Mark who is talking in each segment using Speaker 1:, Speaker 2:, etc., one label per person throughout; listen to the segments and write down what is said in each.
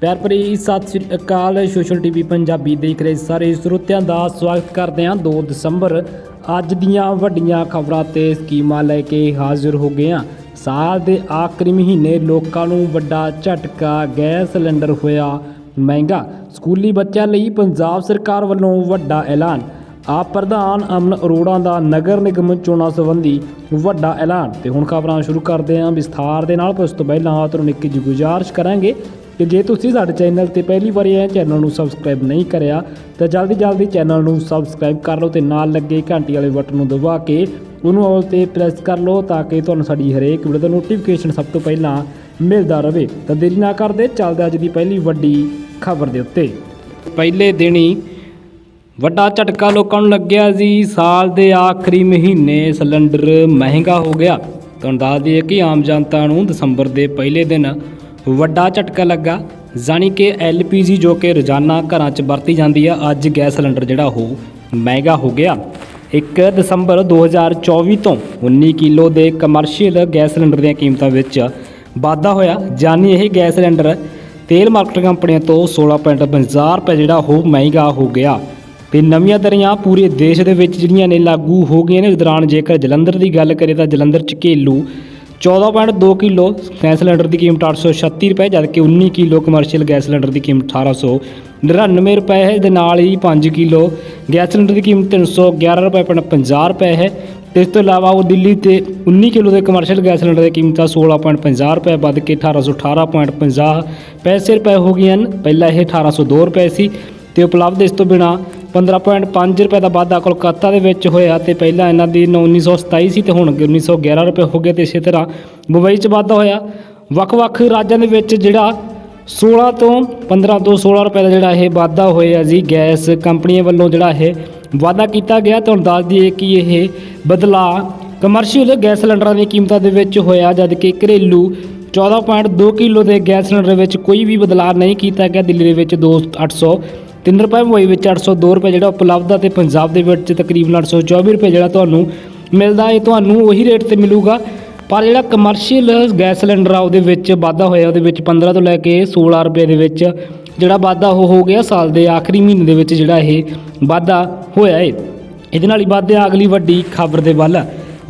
Speaker 1: ਪਿਆਰ ਭਰੀ ਸਤਿ ਸ੍ਰੀ ਅਕਾਲ, ਸੋਸ਼ਲ ਟੀਵੀ ਪੰਜਾਬੀ ਦੇਖ ਰਹੇ ਸਾਰੇ ਸਰੋਤਿਆਂ ਦਾ ਸਵਾਗਤ ਕਰਦੇ ਹਾਂ। 2 ਦਸੰਬਰ, ਅੱਜ ਦੀਆਂ ਵੱਡੀਆਂ ਖਬਰਾਂ ਤੇ ਸਕੀਮਾਂ ਲੈ ਕੇ ਹਾਜ਼ਰ ਹੋ ਗਏ ਹਾਂ। ਸਾਲ ਦੇ ਆਖਰੀ ਮਹੀਨੇ ਲੋਕਾਂ ਨੂੰ ਵੱਡਾ ਝਟਕਾ, ਗੈਸ ਸਿਲੰਡਰ ਹੋਇਆ ਮਹਿੰਗਾ। ਸਕੂਲੀ ਬੱਚਿਆਂ ਲਈ ਪੰਜਾਬ ਸਰਕਾਰ ਵੱਲੋਂ ਵੱਡਾ ਐਲਾਨ। ਆਪ ਪ੍ਰਧਾਨ ਅਮਨ ਅਰੋੜਾ ਦਾ ਨਗਰ ਨਿਗਮ ਚੋਣਾਂ ਸੰਬੰਧੀ ਵੱਡਾ ਐਲਾਨ। ਤੇ ਹੁਣ ਖਬਰਾਂ ਸ਼ੁਰੂ ਕਰਦੇ ਹਾਂ। ਵਿਸਥਾਰ ਦੇ ਨਾਲ ਪਰ ਉਸ ਤੋਂ ਪਹਿਲਾਂ ਤੁਹਾਨੂੰ ਇੱਕ ਜੀ ਗੁਜ਼ਾਰਿਸ਼ ਕਰਾਂਗੇ। ਕਿ ਜੇ ਤੁਸੀਂ ਸਾਡੇ ਚੈਨਲ ਤੇ ਪਹਿਲੀ ਵਾਰੀ ਆਏ ਚੈਨਲ ਨੂੰ ਸਬਸਕ੍ਰਾਈਬ ਨਹੀਂ ਕਰਿਆ, ਤਾਂ ਜਲਦੀ ਜਲਦੀ ਚੈਨਲ ਨੂੰ ਸਬਸਕ੍ਰਾਈਬ ਕਰ ਲਓ ਤੇ ਨਾਲ ਲੱਗੇ ਘੰਟੀ ਵਾਲੇ ਬਟਨ ਨੂੰ ਦਬਾ ਕੇ ਉਹਨੂੰ ਆਲ ਤੇ ਪ੍ਰੈਸ ਕਰ ਲਓ ਤਾਂ ਕਿ ਤੁਹਾਨੂੰ ਸਾਡੀ ਹਰੇਕ ਵੀਡੀਓ ਦਾ ਨੋਟੀਫਿਕੇਸ਼ਨ ਸਭ ਤੋਂ ਪਹਿਲਾਂ ਮਿਲਦਾ ਰਹੇ। ਤਾਂ ਦੇਰੀ ਨਾ ਕਰਦੇ, ਚੱਲਦੇ ਅੱਜ ਦੀ ਪਹਿਲੀ ਵੱਡੀ ਖਬਰ ਦੇ ਉੱਤੇ। ਪਹਿਲੇ ਦਿਨ ਹੀ ਵੱਡਾ ਝਟਕਾ ਲੋਕਾਂ ਨੂੰ ਲੱਗਿਆ ਜੀ। ਸਾਲ ਦੇ ਆਖਰੀ ਮਹੀਨੇ ਸਿਲੰਡਰ ਮਹਿੰਗਾ ਹੋ ਗਿਆ। ਤੁਹਾਨੂੰ ਦੱਸ ਦਈਏ ਕਿ ਆਮ ਜਨਤਾ ਨੂੰ ਦਸੰਬਰ ਦੇ ਪਹਿਲੇ ਦਿਨ ਵੱਡਾ ਝਟਕਾ ਲੱਗਾ, ਜਾਣੀ ਕਿ ਐਲਪੀਜੀ ਜੋ ਕਿ ਰੋਜ਼ਾਨਾ ਘਰਾਂ 'ਚ ਵਰਤੀ ਜਾਂਦੀ ਆ, ਅੱਜ ਗੈਸ ਸਿਲੰਡਰ ਜਿਹੜਾ ਉਹ ਮਹਿੰਗਾ ਹੋ ਗਿਆ। 1 ਦਸੰਬਰ 2024 ਤੋਂ 19 ਕਿਲੋ ਦੇ ਕਮਰਸ਼ੀਅਲ ਗੈਸ ਸਿਲੰਡਰ ਦੀਆਂ ਕੀਮਤਾਂ ਵਿੱਚ ਵਾਧਾ ਹੋਇਆ ਜਾਨੀ ਇਹ ਗੈਸ ਸਿਲੰਡਰ ਤੇਲ ਮਾਰਕੀਟ ਕੰਪਨੀਆਂ ਤੋਂ 16.50 ਰੁਪਏ ਜਿਹੜਾ ਉਹ ਮਹਿੰਗਾ ਹੋ ਗਿਆ। ਤੇ ਨਵੀਆਂ ਦਰੀਆਂ ਪੂਰੇ ਦੇਸ਼ ਦੇ ਵਿੱਚ ਜਿਹੜੀਆਂ ਨੇ ਲਾਗੂ ਹੋ ਗਈਆਂ ਨੇ ਇਸ ਦੌਰਾਨ ਜੇਕਰ ਜਲੰਧਰ ਦੀ ਗੱਲ ਕਰੀਏ ਤਾਂ ਜਲੰਧਰ ਚ ਘੇਲੂ 14.2 ਕਿਲੋ ਗੈਸ ਸਿਲੰਡਰ ਦੀ ਕੀਮਤ 836 ਰੁਪਏ, ਜਦਕਿ 19 ਕਿਲੋ ਕਮਰਸ਼ੀਅਲ ਗੈਸ ਸਿਲੰਡਰ ਦੀ ਕੀਮਤ 1899 ਰੁਪਏ ਹੈ। ਦੇ ਨਾਲ ਹੀ 5 ਕਿਲੋ ਗੈਸ ਸਿਲੰਡਰ ਦੀ ਕੀਮਤ 311 ਰੁਪਏ ਪਣ 50 ਰੁਪਏ ਹੈ। ਤੇ ਇਸ ਤੋਂ ਇਲਾਵਾ ਉਹ ਦਿੱਲੀ ਤੇ 19 ਕਿਲੋ ਦੇ ਕਮਰਸ਼ੀਅਲ ਗੈਸ ਸਿਲੰਡਰ ਦੀ ਕੀਮਤ 16.50 ਰੁਪਏ ਵੱਧ ਕੇ 1818.50 ਪੈਸੇ ਰੁਪਏ ਹੋ ਗਈਆਂ ਹਨ। ਪਹਿਲਾਂ ਇਹ 1802 ਰੁਪਏ ਸੀ ਤੇ ਉਪਲਬਧ ਇਸ ਤੋਂ ਬਿਨਾ 15.5 ਰੁਪਏ ਦਾ ਵਾਧਾ ਕੋਲਕਾਤਾ ਦੇ ਵਿੱਚ ਹੋਇਆ ਤੇ ਪਹਿਲਾਂ ਇਹਨਾਂ ਦੀ 1927 ਸੀ ਤੇ ਹੁਣ 1911 ਰੁਪਏ ਹੋ ਗਏ ਤੇ ਇਸੇ ਤਰ੍ਹਾਂ ਮੁੰਬਈ 'ਚ ਵਾਧਾ ਹੋਇਆ। ਵੱਖ-ਵੱਖ ਰਾਜਾਂ ਦੇ ਵਿੱਚ ਜਿਹੜਾ 16 ਤੋਂ 15 ਤੋਂ 16 ਰੁਪਏ ਦਾ ਜਿਹੜਾ ਇਹ ਵਾਧਾ ਹੋਇਆ ਜੀ, ਗੈਸ ਕੰਪਨੀਆਂ ਵੱਲੋਂ ਜਿਹੜਾ ਇਹ ਵਾਧਾ ਕੀਤਾ ਗਿਆ ਤੁਹਾਨੂੰ ਦੱਸ ਦਈਏ ਕਿ ਇਹ ਬਦਲਾਅ ਕਮਰਸ਼ੀਅਲ ਗੈਸ ਸਿਲੰਡਰਾਂ ਦੀਆਂ ਕੀਮਤਾਂ ਦੇ ਵਿੱਚ ਹੋਇਆ ਜਦ ਕਿ ਘਰੇਲੂ 14.2 ਕਿਲੋ ਦੇ ਗੈਸ ਸਿਲੰਡਰ ਵਿੱਚ ਕੋਈ ਵੀ ਬਦਲਾਅ ਨਹੀਂ ਕੀਤਾ ਗਿਆ। ਦਿੱਲੀ ਦੇ ਵਿੱਚ 2800 3 ਰੁਪਏ ਮੁੰਬਈ ਵਿੱਚ 802 ਰੁਪਏ ਜਿਹੜਾ ਉਪਲਬਧ ਆ ਤੇ ਪੰਜਾਬ ਦੇ ਵਿੱਚ ਤਕਰੀਬਨ 824 ਰੁਪਏ ਜਿਹੜਾ ਤੁਹਾਨੂੰ ਮਿਲਦਾ ਇਹ ਤੁਹਾਨੂੰ ਉਹੀ ਰੇਟ ਤੇ ਮਿਲੂਗਾ। ਪਰ ਜਿਹੜਾ ਕਮਰਸ਼ੀਅਲ ਗੈਸ ਸਿਲੰਡਰ ਆ ਉਹਦੇ ਵਿੱਚ ਵਾਧਾ ਹੋਇਆ, ਉਹਦੇ ਵਿੱਚ 15 ਤੋਂ ਲੈ ਕੇ 16 ਰੁਪਏ ਦੇ ਵਿੱਚ ਜਿਹੜਾ ਵਾਧਾ ਉਹ ਹੋ ਗਿਆ ਸਾਲ ਦੇ ਆਖਰੀ ਮਹੀਨੇ ਦੇ ਵਿੱਚ ਜਿਹੜਾ ਇਹ ਵਾਧਾ ਹੋਇਆ ਏ। ਇਹਦੇ ਨਾਲ ਹੀ ਵੱਧਦੇ ਆ ਅਗਲੀ ਵੱਡੀ ਖਬਰ ਦੇ ਵੱਲ।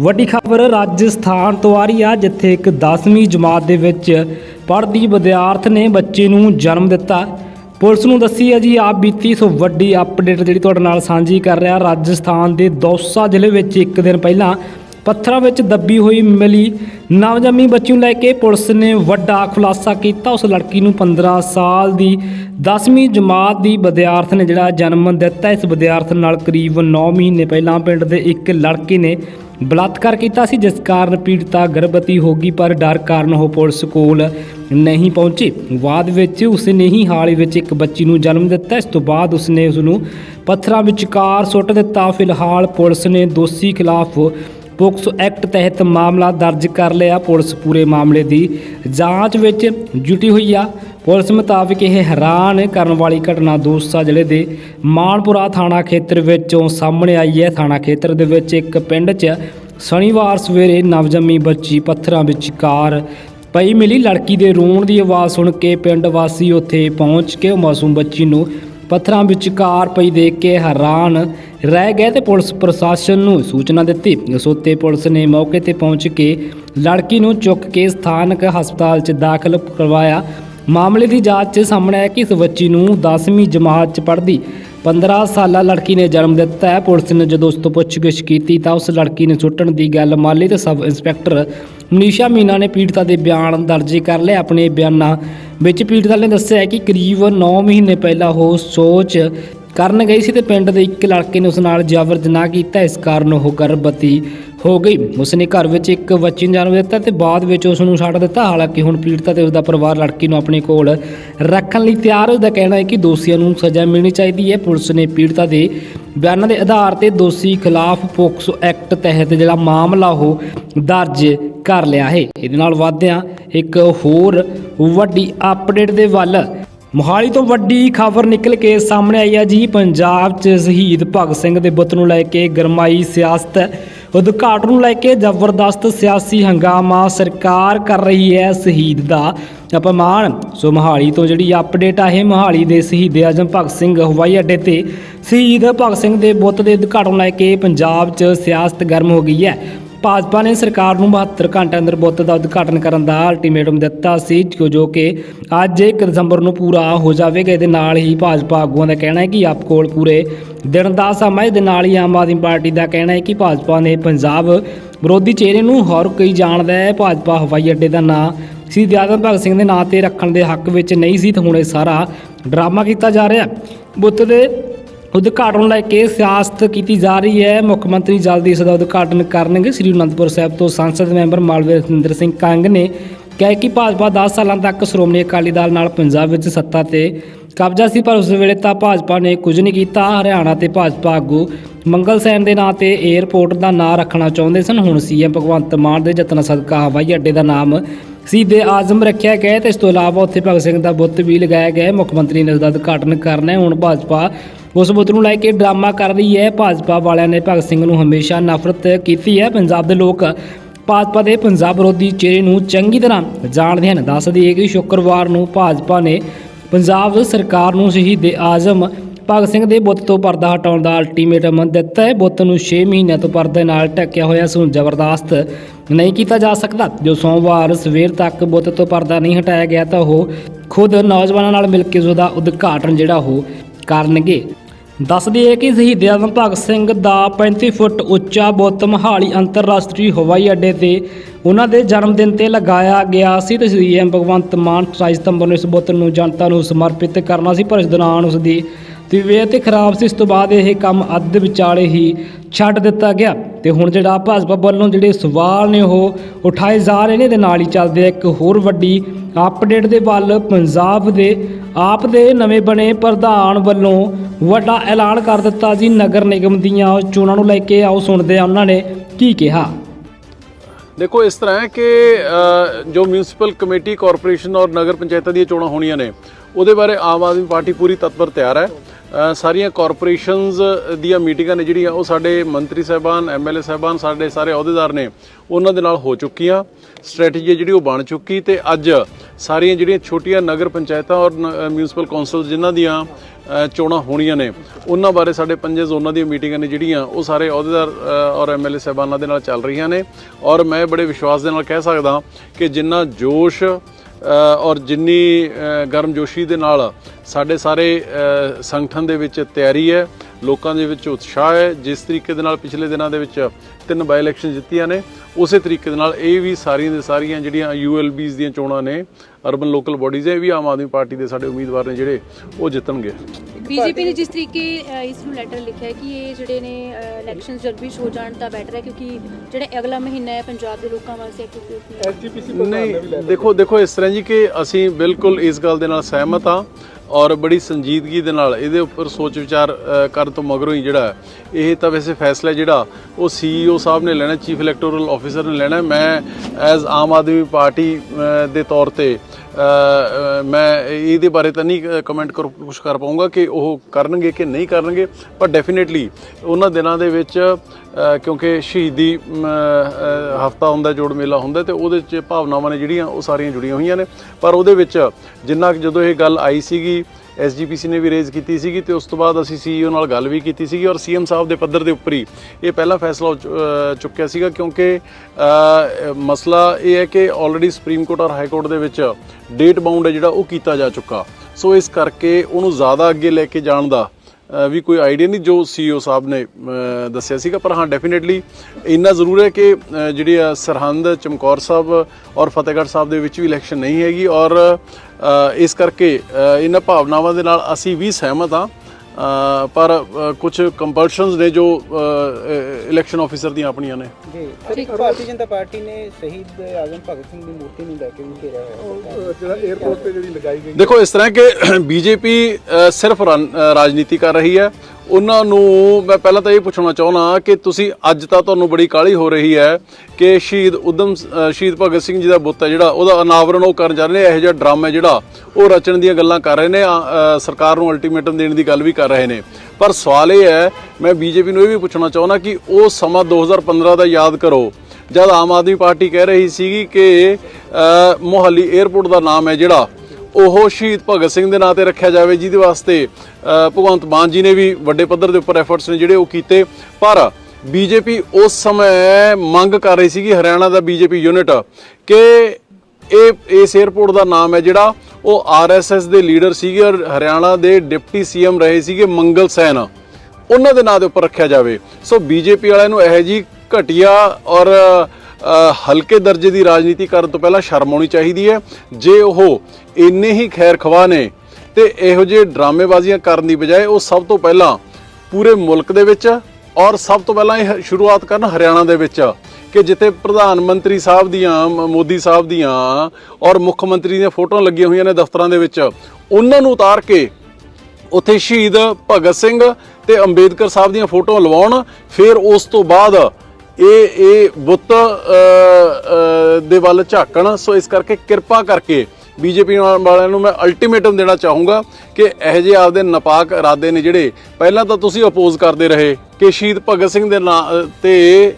Speaker 1: ਵੱਡੀ ਖਬਰ ਰਾਜਸਥਾਨ ਤੋਂ ਆ ਰਹੀ ਆ, ਜਿੱਥੇ ਇੱਕ 10ਵੀਂ ਜਮਾਤ ਦੇ ਵਿੱਚ ਪੜ੍ਹਦੀ ਵਿਦਿਆਰਥ ਨੇ ਬੱਚੇ ਨੂੰ ਜਨਮ ਦਿੱਤਾ। ਪੁਲਿਸ ਨੂੰ ਦੱਸੀ ਹੈ ਜੀ ਆਪ ਬੀਤੀ ਸੋ ਵੱਡੀ ਅਪਡੇਟ ਜਿਹੜੀ ਤੁਹਾਡੇ ਨਾਲ ਸਾਂਝੀ ਕਰ ਰਿਹਾ, ਰਾਜਸਥਾਨ ਦੇ ਦੌਸਾ ਜ਼ਿਲ੍ਹੇ ਵਿੱਚ ਇੱਕ ਦਿਨ ਪਹਿਲਾਂ ਪੱਥਰਾਂ ਵਿੱਚ ਦੱਬੀ ਹੋਈ ਮਿਲੀ। ਨਵਜੰਮੀ ਬੱਚੀ ਨੂੰ ਲੈ ਕੇ ਪੁਲਿਸ ਨੇ ਵੱਡਾ ਖੁਲਾਸਾ ਕੀਤਾ। ਉਸ ਲੜਕੀ ਨੂੰ 15 ਸਾਲ ਦੀ 10ਵੀਂ ਜਮਾਤ ਦੀ ਵਿਦਿਆਰਥ ਨੇ ਜਿਹੜਾ ਜਨਮ ਦਿੱਤਾ। ਇਸ ਵਿਦਿਆਰਥਣ ਨਾਲ ਕਰੀਬ 9 ਮਹੀਨੇ ਪਹਿਲਾਂ ਪਿੰਡ ਦੇ ਇੱਕ ਲੜਕੇ ਨੇ ਬਲਾਤਕਾਰ ਕੀਤਾ ਸੀ, ਜਿਸ ਕਾਰਨ ਪੀੜਤਾ ਗਰਭਵਤੀ ਹੋ ਗਈ, ਪਰ ਡਰ ਕਾਰਨ ਉਹ ਪੁਲਿਸ ਕੋਲ ਨਹੀਂ ਪਹੁੰਚੀ। ਬਾਅਦ ਵਿੱਚ ਉਸਨੇ ਹੀ ਹਾਲ ਹੀ ਵਿੱਚ ਇੱਕ ਬੱਚੀ ਨੂੰ ਜਨਮ ਦਿੱਤਾ। ਇਸ ਤੋਂ ਬਾਅਦ ਉਸਨੇ ਉਸ ਨੂੰ ਪੱਥਰਾਂ ਵਿਚਕਾਰ ਸੁੱਟ ਦਿੱਤਾ। ਫਿਲਹਾਲ ਪੁਲਿਸ ਨੇ ਦੋਸ਼ੀ ਖਿਲਾਫ ਪੋਕਸੋ ਐਕਟ ਤਹਿਤ ਮਾਮਲਾ ਦਰਜ ਕਰ ਲਿਆ। ਪੁਲਿਸ ਪੂਰੇ ਮਾਮਲੇ ਦੀ ਜਾਂਚ ਵਿੱਚ ਜੁਟੀ ਹੋਈ ਆ। ਪੁਲਿਸ ਮੁਤਾਬਕ ਇਹ ਹੈਰਾਨ ਕਰਨ ਵਾਲੀ ਘਟਨਾ ਦੂਸਰਾ ਜ਼ਿਲ੍ਹੇ ਦੇ ਮਾਨਪੁਰਾ ਥਾਣਾ ਖੇਤਰ ਵਿੱਚੋਂ ਸਾਹਮਣੇ ਆਈ ਹੈ। ਥਾਣਾ ਖੇਤਰ ਦੇ ਵਿੱਚ ਇੱਕ ਪਿੰਡ 'ਚ ਸ਼ਨੀਵਾਰ ਸਵੇਰੇ ਨਵਜੰਮੀ ਬੱਚੀ ਪੱਥਰਾਂ ਵਿਚਕਾਰ ਪਈ ਮਿਲੀ। ਲੜਕੀ ਦੇ ਰੋਣ ਦੀ ਆਵਾਜ਼ ਸੁਣ ਕੇ ਪਿੰਡ ਵਾਸੀ ਉੱਥੇ ਪਹੁੰਚ ਕੇ ਉਹ ਮਾਸੂਮ ਬੱਚੀ ਨੂੰ ਪੱਥਰਾਂ ਵਿਚਕਾਰ ਪਈ ਦੇਖ ਕੇ ਹੈਰਾਨ ਰਹਿ ਗਏ ਤੇ ਪੁਲਿਸ ਪ੍ਰਸ਼ਾਸਨ ਨੂੰ ਸੂਚਨਾ ਦਿੱਤੀ। ਇਸ ਉੱਤੇ ਪੁਲਿਸ ਨੇ ਮੌਕੇ ਤੇ ਪਹੁੰਚ ਕੇ ਲੜਕੀ ਨੂੰ ਚੁੱਕ ਕੇ ਸਥਾਨਕ ਹਸਪਤਾਲ 'ਚ ਦਾਖਲ ਕਰਵਾਇਆ। ਮਾਮਲੇ ਦੀ ਜਾਂਚ 'ਚ ਸਾਹਮਣੇ ਆਇਆ ਕਿ ਇਸ ਬੱਚੀ ਨੂੰ 10ਵੀਂ ਜਮਾਤ 'ਚ ਪੜ੍ਹਦੀ 15 ਸਾਲਾ ਲੜਕੀ ਨੇ ਜਨਮ ਦਿੱਤਾ ਹੈ। ਪੁਲਿਸ ਨੇ ਜਦੋਂ ਉਸ ਤੋਂ ਪੁੱਛਗਿੱਛ ਕੀਤੀ ਤਾਂ ਉਸ ਲੜਕੀ ਨੇ ਸੁੱਟਣ ਦੀ ਗੱਲ ਮੰਨ ਲਈ ਤੇ ਸਬ ਇੰਸਪੈਕਟਰ ਮਨੀਸ਼ਾ ਮੀਨਾ ਨੇ ਪੀੜਤਾ ਦੇ ਬਿਆਨ ਦਰਜ ਕਰ ਲਏ। ਆਪਣੇ ਬਿਆਨਾਂ ਵਿੱਚ ਪੀੜਤਾ ਨੇ ਦੱਸਿਆ ਕਿ ਕਰੀਬ 9 ਮਹੀਨੇ ਪਹਿਲਾਂ ਉਹ ਸੋਚ ਕਰਨ ਗਈ ਸੀ ਤੇ ਪਿੰਡ ਦੇ ਇੱਕ ਲੜਕੇ ਨੇ ਉਸ ਨਾਲ ਜ਼ਬਰ ਜਨਾਹ ਕੀਤਾ। ਇਸ ਕਾਰਨ ਉਹ ਗਰਭਵਤੀ ਹੋ ਗਈ। ਉਸਨੇ ਘਰ ਵਿੱਚ ਇੱਕ ਬੱਚੀ ਨੂੰ ਜਨਮ ਦਿੱਤਾ ਤੇ ਬਾਅਦ ਵਿੱਚ ਉਸ ਨੂੰ ਛੱਡ ਦਿੱਤਾ। ਹਾਲਾਂਕਿ ਹੁਣ ਪੀੜਤਾ ਤੇ ਉਸਦਾ ਪਰਿਵਾਰ ਲੜਕੀ ਨੂੰ ਆਪਣੇ ਕੋਲ ਰੱਖਣ ਲਈ ਤਿਆਰ ਹੈ। ਉਸਦਾ ਕਹਿਣਾ ਹੈ ਕਿ ਦੋਸ਼ੀਆਂ ਨੂੰ ਸਜ਼ਾ ਮਿਲਣੀ ਚਾਹੀਦੀ ਹੈ। ਪੁਲਿਸ ਨੇ ਪੀੜਤਾ ਦੇ ਬਿਆਨਾਂ ਦੇ ਆਧਾਰ ਤੇ ਦੋਸ਼ੀ ਖਿਲਾਫ ਪੋਕਸੋ ਐਕਟ ਤਹਿਤ ਜਿਹੜਾ ਮਾਮਲਾ ਉਹ ਦਰਜ ਕਰ ਲਿਆ ਹੈ। ਇਹਦੇ ਨਾਲ ਵਧਦਿਆਂ ਇੱਕ ਹੋਰ ਵੱਡੀ ਅਪਡੇਟ ਦੇ ਵੱਲ ਮੋਹਾਲੀ ਤੋਂ ਵੱਡੀ ਖਬਰ ਨਿਕਲ ਕੇ ਸਾਹਮਣੇ ਆਈ ਹੈ ਜੀ। ਪੰਜਾਬ 'ਚ ਸ਼ਹੀਦ ਭਗਤ ਸਿੰਘ ਦੇ ਬੁੱਤ ਨੂੰ ਲੈ ਕੇ ਗਰਮਾਈ, ਸਿਆਸਤ, ਉਦਘਾਟਨ ਨੂੰ ਲੈ ਕੇ ਜ਼ਬਰਦਸਤ ਸਿਆਸੀ ਹੰਗਾਮਾ ਸਰਕਾਰ ਕਰ ਰਹੀ ਹੈ ਸ਼ਹੀਦ ਦਾ ਅਪਮਾਨ। ਸੋ ਮੋਹਾਲੀ ਤੋਂ ਜਿਹੜੀ ਅਪਡੇਟ ਆ, ਇਹ ਮੋਹਾਲੀ ਦੇ ਸ਼ਹੀਦ ਆਜ਼ਮ ਭਗਤ ਸਿੰਘ ਹਵਾਈ ਅੱਡੇ ਤੇ ਸ਼ਹੀਦ ਭਗਤ ਸਿੰਘ ਦੇ ਬੁੱਤ ਦੇ ਉਦਘਾਟਨ ਲੈ ਕੇ ਪੰਜਾਬ 'ਚ ਸਿਆਸਤ ਗਰਮ ਹੋ ਗਈ ਹੈ। ਭਾਜਪਾ ਨੇ ਸਰਕਾਰ ਨੂੰ 72 ਘੰਟੇ ਅੰਦਰ ਬੁੱਤ ਦਾ ਉਦਘਾਟਨ ਕਰਨ ਦਾ ਅਲਟੀਮੇਟਮ ਦਿੱਤਾ ਸੀ, ਜੋ ਕਿ ਅੱਜ 1 ਦਸੰਬਰ ਨੂੰ ਪੂਰਾ ਹੋ ਜਾਵੇਗਾ। ਇਹਦੇ ਨਾਲ ਹੀ ਭਾਜਪਾ ਆਗੂਆਂ ਦਾ ਕਹਿਣਾ ਹੈ ਕਿ ਆਪ ਕੋਲ ਪੂਰੇ ਦਿਨ ਦਾ ਸਮਾਂ ਹੈ। ਦੇ ਨਾਲ ਹੀ ਆਮ ਆਦਮੀ ਪਾਰਟੀ ਦਾ ਕਹਿਣਾ ਹੈ ਕਿ ਭਾਜਪਾ ਨੇ ਪੰਜਾਬ ਵਿਰੋਧੀ ਚਿਹਰੇ ਨੂੰ ਹਰ ਕਈ ਜਾਣਦਾ ਹੈ। ਭਾਜਪਾ ਹਵਾਈ ਅੱਡੇ ਦਾ ਨਾਂ ਸ਼ਹੀਦ ਆਜ਼ਮ ਭਗਤ ਸਿੰਘ ਦੇ ਨਾਂ ਤੇ ਰੱਖਣ ਦੇ ਹੱਕ ਵਿੱਚ ਨਹੀਂ ਸੀ, ਤੇ ਹੁਣ ਇਹ ਸਾਰਾ ਡਰਾਮਾ ਕੀਤਾ ਜਾ ਰਿਹਾ ਬੁੱਤ ਦੇ ਉਦਘਾਟਨ ਲੈ ਕੇ ਸਿਆਸਤ ਕੀਤੀ ਜਾ ਰਹੀ ਹੈ। ਮੁੱਖ ਮੰਤਰੀ ਜਲਦੀ ਇਸ ਦਾ ਉਦਘਾਟਨ ਕਰਨਗੇ। ਸ੍ਰੀ ਅਨੰਦਪੁਰ ਸਾਹਿਬ ਤੋਂ ਸੰਸਦ ਮੈਂਬਰ ਮਾਲਵੇ ਸਿੰਦਰ ਸਿੰਘ ਕੰਗ ਨੇ ਕਿਹਾ ਕਿ ਭਾਜਪਾ 10 ਸਾਲਾਂ ਤੱਕ ਸ਼੍ਰੋਮਣੀ ਅਕਾਲੀ ਦਲ ਨਾਲ ਪੰਜਾਬ ਵਿੱਚ ਸੱਤਾ ਤੇ ਕਬਜ਼ਾ ਸੀ, ਪਰ ਉਸ ਵੇਲੇ ਤਾਂ ਭਾਜਪਾ ਨੇ ਕੁਝ ਨਹੀਂ ਕੀਤਾ। ਹਰਿਆਣਾ ਤੇ ਭਾਜਪਾ ਆਗੂ ਮੰਗਲ ਸੈਨ ਦੇ ਨਾਂ ਤੇ 에ਅਰਪੋਰਟ ਦਾ ਨਾਂ ਰੱਖਣਾ ਚਾਹੁੰਦੇ ਸਨ। ਹੁਣ ਸੀਐਮ ਭਗਵੰਤ ਮਾਨ ਦੇ ਯਤਨ ਸਦਕਾ ਹਵਾਈ ਅੱਡੇ ਦਾ ਨਾਮ ਸੀਦੇ ਆਜ਼ਮ ਰੱਖਿਆ ਗਿਆ ਹੈ। ਤੇ ਇਸ ਤੋਂ ਇਲਾਵਾ ਉੱਥੇ ਭਗਤ ਸਿੰਘ ਦਾ ਬੁੱਤ ਵੀ ਲਗਾਇਆ ਗਿਆ ਮੁੱਖ ਮੰਤਰੀ ਨੇ ਇਸ ਦਾ ਉਦਘਾਟਨ ਕਰਨਾ ਹੈ। ਹੁਣ ਭਾਜਪਾ ਉਸ ਬੁੱਤ ਨੂੰ ਲੈ ਕੇ ਡਰਾਮਾ ਕਰ ਰਹੀ ਹੈ। ਭਾਜਪਾ ਵਾਲਿਆਂ ਨੇ ਭਗਤ ਸਿੰਘ ਨੂੰ ਹਮੇਸ਼ਾ ਨਫ਼ਰਤ ਕੀਤੀ ਹੈ। ਪੰਜਾਬ ਦੇ ਲੋਕ ਭਾਜਪਾ ਦੇ ਪੰਜਾਬ ਵਿਰੋਧੀ ਚਿਹਰੇ ਨੂੰ ਚੰਗੀ ਤਰ੍ਹਾਂ ਜਾਣਦੇ ਹਨ। ਦੱਸ ਦਈਏ ਕਿ ਸ਼ੁੱਕਰਵਾਰ ਨੂੰ ਭਾਜਪਾ ਨੇ ਪੰਜਾਬ ਸਰਕਾਰ ਨੂੰ ਸ਼ਹੀਦ ਆਜ਼ਮ ਭਗਤ ਸਿੰਘ ਦੇ ਬੁੱਤ ਤੋਂ ਪਰਦਾ ਹਟਾਉਣ ਦਾ ਅਲਟੀਮੇਟਮ ਦਿੱਤਾ ਹੈ। ਬੁੱਤ ਨੂੰ 6 ਮਹੀਨਿਆਂ ਤੋਂ ਪਰਦੇ ਨਾਲ ਢੱਕਿਆ ਹੋਇਆ ਸੋ। ਜ਼ਬਰਦਸਤ ਨਹੀਂ ਕੀਤਾ ਜਾ ਸਕਦਾ। ਜੋ ਸੋਮਵਾਰ ਸਵੇਰ ਤੱਕ ਬੁੱਤ ਤੋਂ ਪਰਦਾ ਨਹੀਂ ਹਟਾਇਆ ਗਿਆ ਤਾਂ ਉਹ ਖੁਦ ਨੌਜਵਾਨਾਂ ਨਾਲ ਮਿਲ ਕੇ ਉਸ ਦਾ ਉਦਘਾਟਨ ਜਿਹੜਾ ਉਹ ਕਰਨਗੇ। ਦੱਸ ਦਈਏ ਕਿ ਸ਼ਹੀਦ ਆਜ਼ਮ ਭਗਤ ਸਿੰਘ ਦਾ 35 ਫੁੱਟ ਉੱਚਾ ਬੁੱਤ ਮਹਾਲੀ ਅੰਤਰਰਾਸ਼ਟਰੀ ਹਵਾਈ ਅੱਡੇ ਤੇ ਉਹਨਾਂ ਦੇ ਜਨਮ ਦਿਨ ਤੇ ਲਗਾਇਆ ਗਿਆ ਸੀ ਤੇ ਸੀਐਮ ਭਗਵੰਤ ਮਾਨ 27 ਸਤੰਬਰ ਨੂੰ ਇਸ ਬੁੱਤ ਨੂੰ ਜਨਤਾ ਨੂੰ ਸਮਰਪਿਤ ਕਰਨਾ ਸੀ, ਪਰ ਇਸ ਦੌਰਾਨ ਉਸ ਦੀ ਤਬੀਅਤ ਖਰਾਬ ਸੀ। ਇਸ ਤੋਂ ਬਾਅਦ ਇਹ ਕੰਮ ਅੱਧ ਵਿਚਾਲੇ ਹੀ ਛੱਡ ਦਿੱਤਾ ਗਿਆ। ਤੇ ਹੁਣ ਜਿਹੜਾ ਭਾਜਪਾ ਵੱਲੋਂ ਜਿਹੜੇ ਸਵਾਲ ਨੇ ਉਹ ਉਠਾਏ ਜਾ ਰਹੇ ਨੇ ਦੇ ਨਾਲ ਹੀ ਚੱਲਦੇ ਆ ਇੱਕ ਹੋਰ ਵੱਡੀ ਅਪਡੇਟ ਦੇ ਵੱਲ, ਪੰਜਾਬ ਦੇ ਆਪ ਦੇ ਨਵੇਂ ਬਣੇ ਪ੍ਰਧਾਨ ਵੱਲੋਂ ਵੱਡਾ ਐਲਾਨ ਕਰ ਦਿੱਤਾ ਜੀ, ਨਗਰ ਨਿਗਮ ਦੀਆਂ ਚੋਣਾਂ ਨੂੰ ਲੈ ਕੇ। ਆਓ ਸੁਣਦੇ ਆ ਉਹਨਾਂ ਨੇ ਕੀ ਕਿਹਾ।
Speaker 2: ਦੇਖੋ, ਇਸ ਤਰ੍ਹਾਂ ਹੈ ਕਿ ਜੋ ਮਿਊਨਿਸਪਲ ਕਮੇਟੀ ਕਾਰਪੋਰੇਸ਼ਨ ਔਰ ਨਗਰ ਪੰਚਾਇਤਾਂ ਦੀਆਂ ਚੋਣਾਂ ਹੋਣੀਆਂ ਨੇ, ਉਹਦੇ ਬਾਰੇ ਆਮ ਆਦਮੀ ਪਾਰਟੀ ਪੂਰੀ ਤਤਪਰ ਤਿਆਰ ਹੈ। ਸਾਰੀਆਂ ਕਾਰਪੋਰੇਸ਼ਨਸ ਦੀਆਂ ਮੀਟਿੰਗਾਂ ਨੇ ਜਿਹੜੀਆਂ ਉਹ ਸਾਡੇ ਮੰਤਰੀ ਸਾਹਿਬਾਨ ਐਮਐਲਏ ਸਾਹਿਬਾਨ ਸਾਡੇ ਸਾਰੇ ਅਹੁਦੇਦਾਰ ਨੇ ਉਹਨਾਂ ਦੇ ਨਾਲ ਹੋ ਚੁੱਕੀਆਂ। ਸਟ੍ਰੈਟਜੀ ਜਿਹੜੀ ਉਹ ਬਣ ਚੁੱਕੀ ਤੇ ਅੱਜ ਸਾਰੀਆਂ ਜਿਹੜੀਆਂ ਛੋਟੀਆਂ ਨਗਰ ਪੰਚਾਇਤਾਂ ਔਰ ਮਿਊਨਿਸਪਲ ਕੌਂਸਲ ਜਿਨ੍ਹਾਂ ਦੀਆਂ ਚੋਣਾਂ ਹੋਣੀਆਂ ਨੇ ਉਹਨਾਂ ਬਾਰੇ ਸਾਡੇ ਪੰਜੇ ਜ਼ੋਨਾਂ ਦੀਆਂ ਮੀਟਿੰਗਾਂ ਨੇ ਜਿਹੜੀਆਂ ਉਹ ਸਾਰੇ ਅਹੁਦੇਦਾਰ ਅ, ਔਰ ਐਮਐਲਏ ਸਾਹਿਬਾਨਾਂ ਦੇ ਨਾਲ ਚੱਲ ਰਹੀਆਂ ਨੇ। ਔਰ ਮੈਂ ਬੜੇ ਵਿਸ਼ਵਾਸ ਦੇ ਨਾਲ ਕਹਿ ਸਕਦਾ ਕਿ ਜਿੰਨਾ ਜੋਸ਼ ਔਰ ਜਿੰਨੀ ਅ, ਗਰਮਜੋਸ਼ੀ ਦੇ ਨਾਲ ਸਾਡੇ ਸਾਰੇ ਸੰਗਠਨ ਦੇ ਵਿੱਚ ਤਿਆਰੀ ਹੈ ਲੋਕਾਂ ਦੇ ਵਿੱਚ ਉਤਸ਼ਾਹ ਹੈ ਜਿਸ ਤਰੀਕੇ ਦੇ ਨਾਲ ਪਿਛਲੇ ਦਿਨਾਂ ਦੇ ਵਿੱਚ ਤਿੰਨ ਬਾਈ ਇਲੈਕਸ਼ਨ ਜਿੱਤੀਆਂ ਨੇ ਉਸੇ ਤਰੀਕੇ ਦੇ ਨਾਲ ਇਹ ਵੀ ਸਾਰੀਆਂ ਦੇ ਸਾਰੀਆਂ ਜਿਹੜੀਆਂ ਯੂਐਲਬੀਜ਼ ਦੀਆਂ ਚੋਣਾਂ ਨੇ ਅਰਬਨ ਲੋਕਲ ਬਾਡੀਜ਼ ਇਹ ਵੀ ਆਮ ਆਦਮੀ ਪਾਰਟੀ ਦੇ ਸਾਡੇ ਉਮੀਦਵਾਰ ਨੇ ਜਿਹੜੇ ਉਹ ਜਿੱਤਣਗੇ।
Speaker 3: ਬੀਜੇਪੀ ਨੇ ਜਿਸ ਤਰੀਕੇ ਇਸ ਨੂੰ ਲੈਟਰ ਲਿਖਿਆ ਕਿ ਇਹ ਜਿਹੜੇ ਨੇ ਇਲੈਕਸ਼ਨਸ ਜਲਦੀ ਹੋ ਜਾਣ ਤਾਂ ਬੈਟਰ ਹੈ ਕਿਉਂਕਿ ਜਿਹੜਾ ਅਗਲਾ ਮਹੀਨਾ ਹੈ ਪੰਜਾਬ ਦੇ ਲੋਕਾਂ ਵਾਸਤੇ ਕਿਉਂਕਿ
Speaker 2: ਨਹੀਂ ਦੇਖੋ ਦੇਖੋ ਇਸ ਤਰ੍ਹਾਂ ਜੀ ਕਿ ਅਸੀਂ ਬਿਲਕੁਲ ਇਸ ਗੱਲ ਦੇ ਨਾਲ ਸਹਿਮਤ ਹਾਂ ਔਰ ਬੜੀ ਸੰਜੀਦਗੀ ਦੇ ਨਾਲ ਇਹਦੇ ਉੱਪਰ ਸੋਚ ਵਿਚਾਰ ਕਰਨ ਤੋਂ ਮਗਰੋਂ ਹੀ ਜਿਹੜਾ ਇਹ ਤਾਂ ਵੈਸੇ ਫੈਸਲਾ ਜਿਹੜਾ ਉਹ ਸੀਈਓ ਸਾਹਿਬ ਨੇ ਲੈਣਾ ਚੀਫ ਇਲੈਕਟੋਰਲ ਆਫੀਸਰ ਨੇ ਲੈਣਾ। ਮੈਂ ਐਜ਼ ਆਮ ਆਦਮੀ ਪਾਰਟੀ ਦੇ ਤੌਰ ਤੇ ਮੈਂ ਇਹਦੇ ਬਾਰੇ ਤਾਂ ਨਹੀਂ ਕਮੈਂਟ ਕਰ ਕੁਝ ਕਰ ਪਾਉਂਗਾ ਕਿ ਉਹ ਕਰਨਗੇ ਕਿ ਨਹੀਂ ਕਰਨਗੇ ਪਰ ਡੈਫੀਨੇਟਲੀ ਉਹਨਾਂ ਦਿਨਾਂ ਦੇ ਵਿੱਚ ਕਿਉਂਕਿ ਸ਼ਹੀਦੀ ਹਫਤਾ ਹੁੰਦਾ, ਜੋੜ ਮੇਲਾ ਹੁੰਦਾ ਤੇ ਉਹਦੇ ਚ ਭਾਵਨਾਵਾਂ ਨੇ ਜਿਹੜੀਆਂ ਉਹ ਸਾਰੀਆਂ ਜੁੜੀਆਂ ਹੋਈਆਂ ਨੇ। ਪਰ ਉਹਦੇ ਵਿੱਚ ਜਿੰਨਾ ਕੁ ਜਦੋਂ ਇਹ ਗੱਲ ਆਈ ਸੀਗੀ ਐਸਜੀਪੀਸੀ ਨੇ ਵੀ ਰੇਜ਼ ਕੀਤੀ ਸੀਗੀ ਤੇ ਉਸ ਤੋਂ ਬਾਅਦ ਅਸੀਂ ਸੀਈਓ ਨਾਲ ਗੱਲ ਵੀ ਕੀਤੀ ਸੀਗੀ ਔਰ ਸੀਐਮ ਸਾਹਿਬ ਦੇ ਪੱਧਰ ਦੇ ਉੱਪਰ ਹੀ ਇਹ ਪਹਿਲਾ ਫੈਸਲਾ ਚੁੱਕਿਆ ਸੀਗਾ ਕਿਉਂਕਿ ਮਸਲਾ ਇਹ ਹੈ ਕਿ ਆਲਰੇਡੀ ਸੁਪਰੀਮ ਕੋਰਟ ਔਰ ਹਾਈ ਕੋਰਟ ਦੇ ਵਿੱਚ ਡੇਟ ਬਾਉਂਡ ਹੈ ਜਿਹੜਾ ਉਹ ਕੀਤਾ ਜਾ ਚੁੱਕਾ। ਸੋ ਇਸ ਕਰਕੇ ਉਹਨੂੰ ਜ਼ਿਆਦਾ ਅੱਗੇ ਲੈ ਕੇ ਜਾਣ ਦਾ ਵੀ ਕੋਈ ਆਈਡੀਆ ਨਹੀਂ ਜੋ ਸੀਈਓ ਸਾਹਿਬ ਨੇ ਦੱਸਿਆ ਸੀਗਾ। ਪਰ ਹਾਂ ਡੈਫੀਨਿਟਲੀ ਇੰਨਾ ਜ਼ਰੂਰ ਹੈ ਕਿ ਅ, ਜਿਹੜੀ ਆ ਸਰਹੰਦ ਚਮਕੌਰ ਸਾਹਿਬ ਔਰ ਫਤਿਹਗੜ੍ਹ ਸਾਹਿਬ ਦੇ ਵਿੱਚ ਵੀ ਇਲੈਕਸ਼ਨ ਨਹੀਂ ਹੈਗੀ ਔਰ ਇਸ ਕਰਕੇ ਇਹਨਾਂ ਭਾਵਨਾਵਾਂ ਦੇ ਨਾਲ ਅਸੀਂ ਵੀ ਸਹਿਮਤ ਹਾਂ। ਪਰ ਕੁਝ ਕੰਪਲਸ਼ਨਸ ਨੇ ਜੋ ਇਲੈਕਸ਼ਨ ਆਫੀਸਰ ਦੀਆਂ ਆਪਣੀਆਂ ਨੇ।
Speaker 4: ਜੀ। ਭਾਰਤੀ ਜਨਤਾ ਪਾਰਟੀ ਨੇ ਸ਼ਹੀਦ ਆਜ਼ਮ ਭਗਤ ਸਿੰਘ ਦੀ ਮੂਰਤੀ ਨੂੰ ਲੈ ਕੇ ਵੀ ਘੇਰਿਆ ਹੋਇਆ ਹੈ
Speaker 5: ਜਿਹੜਾ 에어ਪੋਰਟ ਤੇ ਜਿਹੜੀ ਲਗਾਈ ਗਈ
Speaker 2: ਦੇਖੋ ਇਸ ਤਰ੍ਹਾਂ ਕਿ ਬੀਜੇਪੀ ਸਿਰਫ ਰਾਜਨੀਤੀ ਕਰ ਰਹੀ ਹੈ। ਉਹਨਾਂ ਨੂੰ ਮੈਂ ਪਹਿਲਾਂ ਤਾਂ ਇਹ ਪੁੱਛਣਾ ਚਾਹੁੰਦਾ ਕਿ ਤੁਸੀਂ ਅੱਜ ਤਾਂ ਤੁਹਾਨੂੰ ਬੜੀ ਕਾਹਲੀ ਹੋ ਰਹੀ ਹੈ ਕਿ ਸ਼ਹੀਦ ਉਦਮ ਸ਼ਹੀਦ ਭਗਤ ਸਿੰਘ ਜੀ ਦਾ ਬੁੱਤ ਹੈ ਜਿਹੜਾ, ਉਹਦਾ ਅਨਾਵਰਨ ਉਹ ਕਰਨ ਜਾ ਰਹੇ ਨੇ, ਇਹੋ ਜਿਹਾ ਡਰਾਮਾ ਜਿਹੜਾ ਉਹ ਰਚਣ ਦੀਆਂ ਗੱਲਾਂ ਕਰ ਰਹੇ ਨੇ ਸਰਕਾਰ ਨੂੰ ਅਲਟੀਮੇਟਮ ਦੇਣ ਦੀ ਗੱਲ ਵੀ ਕਰ ਰਹੇ ਨੇ। ਪਰ ਸਵਾਲ ਇਹ ਹੈ, ਮੈਂ ਬੀਜੇਪੀ ਨੂੰ ਇਹ ਵੀ ਪੁੱਛਣਾ ਚਾਹੁੰਦਾ ਕਿ ਉਹ ਸਮਾਂ 2015 ਦਾ ਯਾਦ ਕਰੋ, ਜਦ ਆਮ ਆਦਮੀ ਪਾਰਟੀ ਕਹਿ ਰਹੀ ਸੀਗੀ ਕਿ ਮੋਹਾਲੀ 에ਅਰਪੋਰਟ ਦਾ ਨਾਮ ਹੈ ਜਿਹੜਾ ਉਹ ਸ਼ਹੀਦ ਭਗਤ ਸਿੰਘ ਦੇ ਨਾਂ ਤੇ ਰੱਖਿਆ ਜਾਵੇ ਜਿਹਦੇ ਵਾਸਤੇ ਭਗਵੰਤ ਮਾਨ ਜੀ ਨੇ ਵੀ ਵੱਡੇ ਪੱਧਰ ਦੇ ਉੱਪਰ ਐਫਰਟਸ ਨੇ ਜਿਹੜੇ ਉਹ ਕੀਤੇ। ਪਰ ਬੀਜੇਪੀ ਉਸ ਸਮੇਂ ਮੰਗ ਕਰ ਰਹੀ ਸੀਗੀ ਹਰਿਆਣਾ ਦਾ ਬੀਜੇਪੀ ਯੂਨਿਟ ਕਿ ਇਹ, ਇਸ 에ਅਰਪੋਰਟ ਦਾ ਨਾਮ ਹੈ ਜਿਹੜਾ, ਉਹ ਆਰਐਸਐਸ ਦੇ ਲੀਡਰ ਸੀਗੇ ਔਰ ਹਰਿਆਣਾ ਦੇ ਡਿਪਟੀ ਸੀਐਮ ਰਹੇ ਸੀਗੇ ਮੰਗਲ ਸੈਨ। ਉਹਨਾਂ ਦੇ ਨਾਂ ਦੇ ਉੱਪਰ ਰੱਖਿਆ ਜਾਵੇ। ਸੋ ਬੀਜੇਪੀ ਵਾਲਿਆਂ ਨੂੰ ਇਹ ਜੀ ਘਟੀਆ ਔਰ ਹਲਕੇ ਦਰਜੇ ਦੀ ਰਾਜਨੀਤੀ ਕਰਨ ਤੋਂ ਪਹਿਲਾਂ ਸ਼ਰਮ ਆਉਣੀ ਚਾਹੀਦੀ ਹੈ। ਜੇ ਉਹ ਇੰਨੇ ਹੀ ਖੈਰ ਖਵਾ ਨੇ ਤੇ ਇਹੋ ਜਿਹੇ ਡਰਾਮੇਬਾਜ਼ੀਆਂ ਕਰਨ ਦੀ ਬਜਾਏ ਉਹ ਸਭ ਤੋਂ ਪਹਿਲਾਂ ਪੂਰੇ ਮੁਲਕ ਦੇ ਵਿੱਚ ਔਰ ਸਭ ਤੋਂ ਪਹਿਲਾਂ ਇਹ ਸ਼ੁਰੂਆਤ ਕਰਨ ਹਰਿਆਣਾ ਦੇ ਵਿੱਚ ਕਿ ਜਿੱਥੇ ਪ੍ਰਧਾਨ ਮੰਤਰੀ ਸਾਹਿਬ ਦੀਆਂ, ਮ- ਮੋਦੀ ਸਾਹਿਬ ਦੀਆਂ ਔਰ ਮੁੱਖ ਮੰਤਰੀ ਦੀਆਂ ਫੋਟੋਆਂ ਲੱਗੀਆਂ ਹੋਈਆਂ ਨੇ ਦਫ਼ਤਰਾਂ ਦੇ ਵਿੱਚ, ਉਹਨਾਂ ਨੂੰ ਉਤਾਰ ਕੇ ਉੱਥੇ ਸ਼ਹੀਦ ਭਗਤ ਸਿੰਘ ਤੇ ਅੰਬੇਦਕਰ ਸਾਹਿਬ ਦੀਆਂ ਫੋਟੋਆਂ ਲਵਾਉਣ, ਫਿਰ ਉਸ ਤੋਂ ਬਾਅਦ ਇਹ ਇਹ ਬੁੱਤ ਦੇ ਵੱਲ ਝਾਕਣ, ਸੋ ਇਸ ਕਰਕੇ ਕਿਰਪਾ ਕਰਕੇ ਬੀਜੇਪੀ ਵਾਲਿਆਂ ਨੂੰ ਮੈਂ ਅਲਟੀਮੇਟਮ ਦੇਣਾ ਚਾਹੂੰਗਾ ਕਿ ਇਹ ਜਿਹੇ ਆਪਦੇ ਨਪਾਕ ਇਰਾਦੇ ਨੇ ਜਿਹੜੇ ਪਹਿਲਾਂ ਤਾਂ ਤੁਸੀਂ ਅਪੋਜ਼ ਕਰਦੇ ਰਹੇ ਕਿ ਸ਼ਹੀਦ ਭਗਤ ਸਿੰਘ ਦੇ ਨਾਂ ਤੇ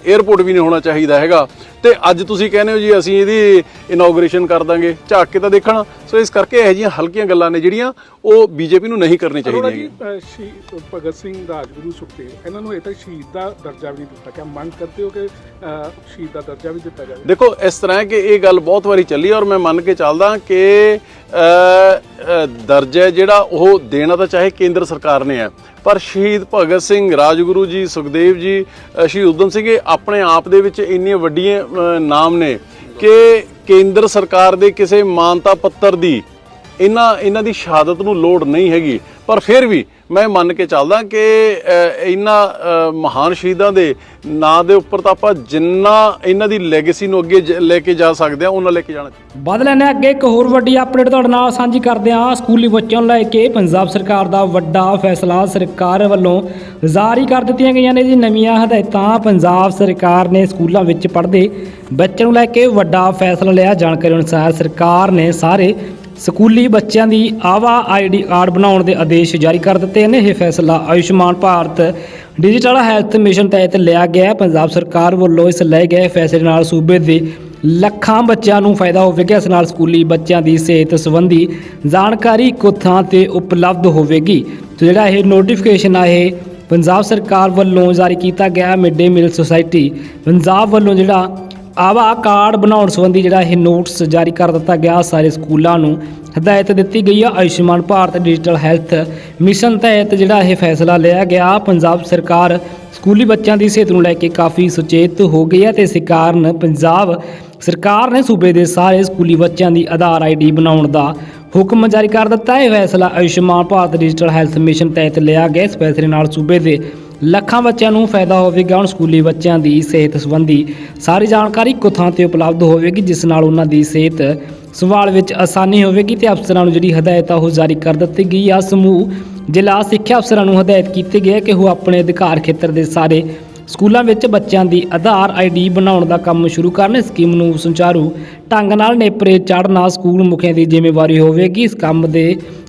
Speaker 2: 에ਅਰਪੋਰਟ ਵੀ ਨਹੀਂ ਹੋਣਾ ਚਾਹੀਦਾ ਹੈਗਾ। ਤੇ ਅੱਜ ਤੁਸੀਂ ਕਹਿੰਦੇ ਹੋ ਜੀ ਅਸੀਂ ਇਹਦੀ ਇਨੋਗ੍ਰੇਸ਼ਨ ਕਰ ਦਾਂਗੇ। ਝਾਕ ਕੇ ਤਾਂ ਦੇਖਣ। ਸੋ ਇਸ ਕਰਕੇ ਇਹ ਜਿਹੀਆਂ ਹਲਕੀਆਂ ਗੱਲਾਂ ਨੇ ਜਿਹੜੀਆਂ ਉਹ ਬੀਜੇਪੀ ਨੂੰ ਨਹੀਂ ਕਰਨੀ ਚਾਹੀਦੀਆਂ
Speaker 5: ਜੀ ਸ਼ਹੀਦ ਭਗਤ ਸਿੰਘ ਰਾਜਗੁਰੂ ਸੁਖਦੇਵ ਇਹਨਾਂ ਨੂੰ ਇਹ ਤੱਕ ਸ਼ਹੀਦ ਦਾ ਦਰਜਾ ਵੀ ਨਹੀਂ ਦਿੱਤਾ ਕਿ ਮੰਗ ਕਰਦੇ ਹੋ ਕਿ ਸ਼ਹੀਦ ਦਾ ਦਰਜਾ ਵੀ ਦਿੱਤਾ ਜਾਵੇ?
Speaker 2: ਦੇਖੋ ਇਸ ਤਰ੍ਹਾਂ ਹੈ ਕਿ ਇਹ ਗੱਲ ਬਹੁਤ ਵਾਰੀ ਚੱਲੀ ਔਰ ਮੈਂ ਮੰਨ ਕੇ ਚੱਲਦਾ ਕਿ ਦਰਜ ਹੈ ਜਿਹੜਾ ਉਹ ਦੇਣਾ ਤਾਂ ਚਾਹੇ ਕੇਂਦਰ ਸਰਕਾਰ ਨੇ ਹੈ, ਪਰ ਸ਼ਹੀਦ ਭਗਤ ਸਿੰਘ ਰਾਜਗੁਰੂ ਜੀ, ਸੁਖਦੇਵ ਜੀ ਸ਼ਹੀਦ ਉਦਮ ਸਿੰਘ, ਇਹ ਆਪਣੇ ਆਪ ਦੇ ਵਿੱਚ ਇੰਨੀਆਂ ਵੱਡੀਆਂ ਨਾਮ ਨੇ ਕਿ ਕੇਂਦਰ ਸਰਕਾਰ ਦੇ ਕਿਸੇ ਮਾਨਤਾ ਪੱਤਰ ਦੀ ਇਹਨਾਂ ਇਹਨਾਂ ਦੀ ਸ਼ਹਾਦਤ ਨੂੰ ਲੋੜ ਨਹੀਂ ਹੈਗੀ। ਪਰ ਫਿਰ ਵੀ ਮੈਂ ਮੰਨ ਕੇ ਚੱਲਦਾ ਕਿ ਇਹਨਾਂ ਮਹਾਨ ਸ਼ਹੀਦਾਂ ਦੇ ਨਾਂ ਦੇ ਉੱਪਰ ਤਾਂ ਆਪਾਂ ਜਿੰਨਾ ਇਹਨਾਂ ਦੀ ਲੈਗੇਸੀ ਨੂੰ ਅੱਗੇ ਲੈ ਕੇ ਜਾ ਸਕਦੇ ਆ ਉਹਨਾਂ ਲੈ ਕੇ ਜਾਣਾ ਚਾਹੀਦਾ।
Speaker 1: ਵੱਧ ਲੈਣੇ ਅੱਗੇ ਇੱਕ ਹੋਰ ਵੱਡੀ ਅਪਡੇਟ ਤੁਹਾਡੇ ਨਾਲ ਸਾਂਝੀ ਕਰਦੇ ਹਾਂ। ਸਕੂਲੀ ਬੱਚਿਆਂ ਨੂੰ ਲੈ ਕੇ ਪੰਜਾਬ ਸਰਕਾਰ ਦਾ ਵੱਡਾ ਫੈਸਲਾ ਸਰਕਾਰ ਵੱਲੋਂ ਜਾਰੀ ਕਰ ਦਿੱਤੀਆਂ ਗਈਆਂ ਨੇ ਜੀ ਨਵੀਆਂ ਹਦਾਇਤਾਂ। ਪੰਜਾਬ ਸਰਕਾਰ ਨੇ ਸਕੂਲਾਂ ਵਿੱਚ ਪੜ੍ਹਦੇ ਬੱਚਿਆਂ ਨੂੰ ਲੈ ਕੇ ਵੱਡਾ ਫੈਸਲਾ ਲਿਆ। ਜਾਣਕਾਰੀ ਅਨੁਸਾਰ ਸਰਕਾਰ ਨੇ ਸਾਰੇ ਸਕੂਲੀ ਬੱਚਿਆਂ ਦੀ ਆਵਾ ਆਈਡੀ ਕਾਰਡ ਬਣਾਉਣ ਦੇ ਆਦੇਸ਼ ਜਾਰੀ ਕਰ ਦਿੱਤੇ ਨੇ। ਇਹ ਫੈਸਲਾ Ayushman Bharat digital health mission ਤਹਿਤ ਲਿਆ ਗਿਆ ਹੈ। ਪੰਜਾਬ ਸਰਕਾਰ ਵੱਲੋਂ ਇਸ ਲਏ ਗਏ ਫੈਸਲੇ ਨਾਲ ਸੂਬੇ ਦੇ ਲੱਖਾਂ ਬੱਚਿਆਂ ਨੂੰ ਫਾਇਦਾ ਹੋਵੇਗਾ। ਇਸ ਨਾਲ ਸਕੂਲੀ ਬੱਚਿਆਂ ਦੀ ਸਿਹਤ ਸੰਬੰਧੀ ਜਾਣਕਾਰੀ ਇੱਕੋ ਥਾਂ ਤੇ ਉਪਲਬਧ ਹੋਵੇਗੀ। ਤੇ ਜਿਹੜਾ ਇਹ ਨੋਟੀਫਿਕੇਸ਼ਨ ਆ, ਇਹ ਪੰਜਾਬ ਸਰਕਾਰ ਵੱਲੋਂ ਜਾਰੀ ਕੀਤਾ ਗਿਆ mid day meal society Punjab ਵੱਲੋਂ ਜਿਹੜਾ ਆਵਾ ਕਾਰਡ ਬਣਾਉਣ ਸੰਬੰਧੀ ਜਿਹੜਾ ਇਹ ਨੋਟਿਸ ਜਾਰੀ ਕਰ ਦਿੱਤਾ ਗਿਆ, ਸਾਰੇ ਸਕੂਲਾਂ ਨੂੰ ਹਦਾਇਤ ਦਿੱਤੀ ਗਈ ਹੈ Ayushman Bharat digital health mission ਤਹਿਤ ਜਿਹੜਾ ਇਹ ਫੈਸਲਾ ਲਿਆ ਗਿਆ। ਪੰਜਾਬ ਸਰਕਾਰ ਸਕੂਲੀ ਬੱਚਿਆਂ ਦੀ ਸਿਹਤ ਨੂੰ ਲੈ ਕੇ ਕਾਫੀ ਸੁਚੇਤ ਹੋ ਗਈ ਹੈ ਤੇ ਇਸ ਕਾਰਨ ਪੰਜਾਬ ਸਰਕਾਰ ਨੇ ਸੂਬੇ ਦੇ ਸਾਰੇ ਸਕੂਲੀ ਬੱਚਿਆਂ ਦੀ ਆਧਾਰ ਆਈਡੀ ਬਣਾਉਣ ਦਾ ਹੁਕਮ ਜਾਰੀ ਕਰ ਦਿੱਤਾ। ਹੈ ਇਹ ਫੈਸਲਾ Ayushman Bharat digital health mission ਤਹਿਤ ਲਿਆ ਗਿਆ। ਇਸ ਫੈਸਲੇ ਨਾਲ ਸੂਬੇ ਦੇ ਲੱਖਾਂ ਬੱਚਿਆਂ ਨੂੰ ਫਾਇਦਾ ਹੋਵੇਗਾ ਹੁਣ ਸਕੂਲੀ ਬੱਚਿਆਂ ਦੀ ਸਿਹਤ ਸੰਬੰਧੀ। ਸਾਰੀ ਜਾਣਕਾਰੀ ਇੱਕੋ ਥਾਂ ਤੇ ਉਪਲਬਧ ਹੋਵੇਗੀ, ਜਿਸ ਨਾਲ ਉਹਨਾਂ ਦੀ ਸਿਹਤ ਸੰਭਾਲ ਵਿੱਚ ਆਸਾਨੀ ਹੋਵੇਗੀ ਤੇ ਅਫਸਰਾਂ ਨੂੰ ਜਿਹੜੀ ਹਦਾਇਤ ਆ ਉਹ ਜਾਰੀ ਕਰ ਦਿੱਤੀ ਗਈ ਆ। ਸਮੂਹ, ਜ਼ਿਲ੍ਹਾ ਸਿੱਖਿਆ ਅਫਸਰਾਂ ਨੂੰ ਹਦਾਇਤ ਕੀਤੀ ਗਈ ਹੈ ਕਿ ਉਹ ਆਪਣੇ ਅਧਿਕਾਰ ਖੇਤਰ ਦੇ ਸਾਰੇ ਸਕੂਲਾਂ ਵਿੱਚ ਬੱਚਿਆਂ ਦੀ ਆਧਾਰ ਆਈਡੀ ਬਣਾਉਣ ਦਾ ਕੰਮ ਸ਼ੁਰੂ ਕਰਨ ਸਕੀਮ ਨੂੰ ਸੁਚਾਰੂ ਢੰਗ ਨਾਲ ਨੇਪਰੇ ਚਾੜਨਾ ਸਕੂਲ ਮੁਖੀਆਂ ਦੀ ਜ਼ਿੰਮੇਵਾਰੀ ਹੋਵੇਗੀ। ਇਸ ਕੰਮ ਦੇ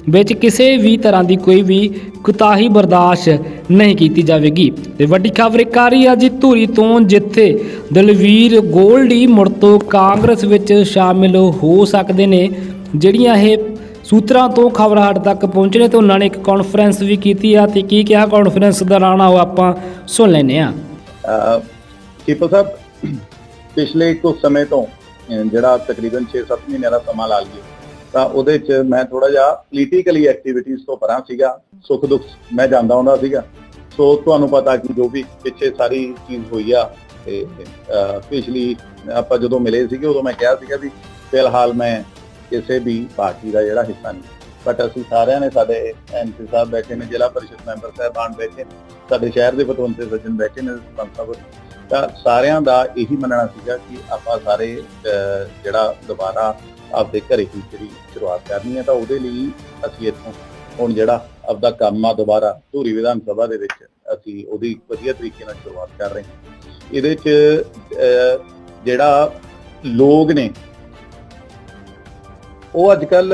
Speaker 1: ਵਿੱਚ ਕਿਸੇ ਵੀ ਤਰ੍ਹਾਂ ਦੀ ਕੋਈ ਵੀ ਕੁਤਾਹੀ ਬਰਦਾਸ਼ਤ ਨਹੀਂ ਕੀਤੀ ਜਾਵੇਗੀ। ਤੇ ਵੱਡੀ ਖਬਰਕਾਰੀ ਆ ਜੀ, ਧੂਰੀ ਤੋਂ ਜਿੱਥੇ ਦਲਵੀਰ ਗੋਲਡੀ ਮੁੜ ਤੋਂ ਕਾਂਗਰਸ ਵਿੱਚ ਸ਼ਾਮਿਲ ਹੋ ਸਕਦੇ ਨੇ, ਜਿਹੜੀਆਂ ਇਹ ਸੂਤਰਾਂ ਤੋਂ ਖਬਰ ਸਾਡੇ ਤੱਕ ਪਹੁੰਚਣੇ ਤੇ ਉਹਨਾਂ ਨੇ ਇੱਕ ਕਾਨਫਰੰਸ ਵੀ ਕੀਤੀ ਆ। ਤੇ ਕੀ ਕਿਹਾ? ਕਾਨਫਰੰਸ ਦੌਰਾਨ ਆਓ ਆਪਾਂ ਸੁਣ ਲੈਨੇ ਆ
Speaker 6: ਕੀਪਲ ਸਾਹਿਬ ਪਿਛਲੇ ਕੁਝ ਸਮੇਂ ਤੋਂ ਜਿਹੜਾ ਤਕਰੀਬਨ 6-7 ਮਹੀਨਿਆਂ ਦਾ ਸਮਾਂ ਲਾ ਲਈਏ, ਤਾਂ ਉਹਦੇ 'ਚ ਮੈਂ ਥੋੜਾ ਜਿਹਾ ਪੋਲੀਟੀਕਲੀ ਐਕਟੀਵਿਟੀਜ਼ ਤੋਂ ਪਰਾਂ ਸੀਗਾ ਸੁੱਖ ਦੁੱਖ ਮੈਂ ਜਾਂਦਾ ਹੁੰਦਾ ਸੀਗਾ। ਸੋ ਤੁਹਾਨੂੰ ਪਤਾ ਕਿ ਜੋ ਵੀ ਪਿੱਛੇ ਸਾਰੀ ਚੀਜ਼ ਹੋਈ ਆ, ਤੇ ਪਿਛਲੀ ਆਪਾਂ ਜਦੋਂ ਮਿਲੇ ਸੀਗੇ, ਉਦੋਂ ਮੈਂ ਕਿਹਾ ਸੀਗਾ ਵੀ ਫਿਲਹਾਲ ਮੈਂ ਕਿਸੇ ਵੀ ਪਾਰਟੀ ਦਾ ਜਿਹੜਾ ਹਿੱਸਾ ਨਹੀਂ। ਬਟ ਅਸੀਂ ਸਾਰਿਆਂ ਨੇ ਸਾਡੇ ਐਮਪੀ ਸਾਹਿਬ ਬੈਠੇ ਨੇ ਜ਼ਿਲ੍ਹਾ ਪਰਿਸ਼ਦ ਮੈਂਬਰ ਸਾਹਿਬਾਨ ਬੈਠੇ ਨੇ ਸਾਡੇ ਸ਼ਹਿਰ ਦੇ ਪਤਵੰਤੇ ਸੱਜਣ ਬੈਠੇ ਨੇ ਸਰਪੰਚ ਸਾਹਿਬ। ਤਾਂ ਸਾਰਿਆਂ ਦਾ ਇਹੀ ਮੰਨਣਾ ਸੀਗਾ ਕਿ ਆਪਾਂ ਸਾਰੇ ਅਹ, ਜਿਹੜਾ ਦੁਬਾਰਾ ਆਪਦੇ ਘਰੇ ਹੀ ਜਿਹੜੀ ਸ਼ੁਰੂਆਤ ਕਰਨੀ ਹੈ ਤਾਂ ਉਹਦੇ ਲਈ ਅਸੀਂ ਇੱਥੋਂ ਹੁਣ ਜਿਹੜਾ ਆਪਦਾ ਕੰਮ ਆ ਦੁਬਾਰਾ ਧੂਰੀ ਵਿਧਾਨ ਸਭਾ ਦੇ ਵਿੱਚ ਅਸੀਂ ਉਹਦੀ ਵਧੀਆ ਤਰੀਕੇ ਨਾਲ ਸ਼ੁਰੂਆਤ ਕਰ ਰਹੇ ਹਾਂ। ਇਹਦੇ 'ਚ ਅਹ, ਜਿਹੜਾ ਲੋਕ ਨੇ ਉਹ ਅੱਜ ਕੱਲ